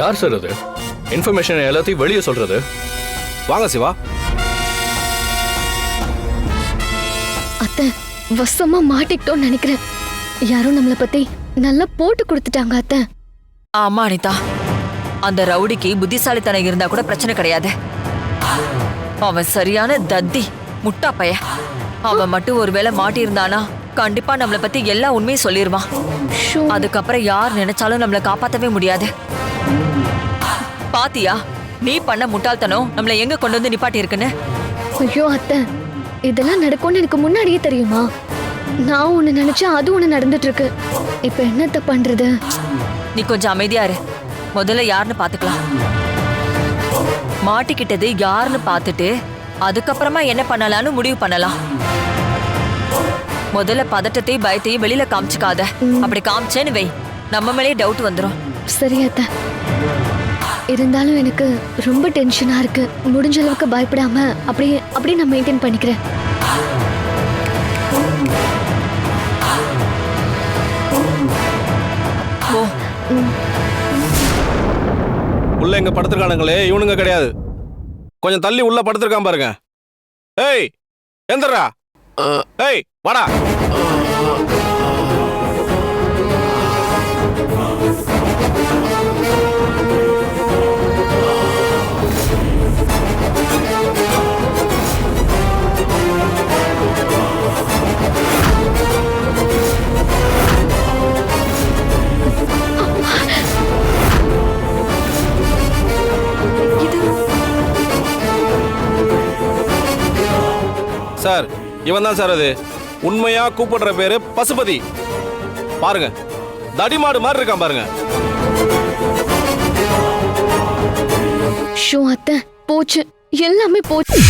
யார் சார் அது இன்ஃபர்மேஷன் எல்லாத்தையும் வெளியே சொல்றது. வாங்க சிவா. அத்தை வசமா மாட்டிக்கிட்டோம்னு நினைக்கிறேன். யாரும் நம்மள பத்தி நல்லா போட்டு கொடுத்துட்டாங்க அத்தை. ஆமா அனிதா. அந்த ரவுடிக்கு புத்திசாலித்தனம் இருந்தா கூட பிரச்சனை கிடையாது. அவன் சரியான தத்தி முட்டா பைய. அவன் மட்டும் ஒருவேளை மாட்டியிருந்தானா கண்டிப்பா நம்மள பத்தி எல்லா உண்மையும் சொல்லிருவான். ஷோ. அதுக்கப்புறம் யார் நினைச்சாலும் நம்மள காப்பாத்தவே முடியாது. பாத்தியா? நீ பண்ண முட்டாள்தனம் நம்மள எங்க கொண்டு வந்து நிப்பாட்டி இருக்குன்னு ஐயோ அத்தை. இதெல்லாம் நடக்கும்னு எனக்கு முன்னாடியே தெரியுமா? நான் ஒண்ணு நினைச்சா அது ஒண்ணு நடந்துட்டு இருக்கு இப்ப என்னத்த பண்றது? நீ கொஞ்சம் அமைதியா இரு. முதல்ல யாருன்னு பாத்துக்கலாம். மாட்டிக்கிட்டது யாருன்னு பார்த்துட்டு அதுக்கப்புறமா என்ன பண்ணலாம்னு முடிவு பண்ணலாம். முதல்ல பதட்டத்தையும் பயத்தையும் வெளியில காமிச்சுக்காத. அப்படி காமிச்சேன்னு வை. நம்ம மேலே டவுட் வந்துடும் சரி அத்தை. இருந்தாலும் எனக்கு ரொம்ப டென்ஷனா இருக்கு. முடிஞ்ச அளவுக்கு பயப்படாம அப்படியே அப்படியே நான் மெயின்டைன் பண்ணிக்கிறேன். ஓ உள்ள எங்க படுத்திருக்கானுங்களே? இவனுங்க கிடையாது. கொஞ்சம் தள்ளி உள்ள படுத்திருக்கான் பாருங்க. ஏய் எந்திரா ஏய் வாடா. சார் இவன் தான் சார் அது. உண்மையா கூப்பிடுற பேரு பசுபதி. பாருங்க தடிமாடு மாதிரி இருக்கான் பாருங்க. ஷோ அத்தை போச்சு. எல்லாமே போச்சு.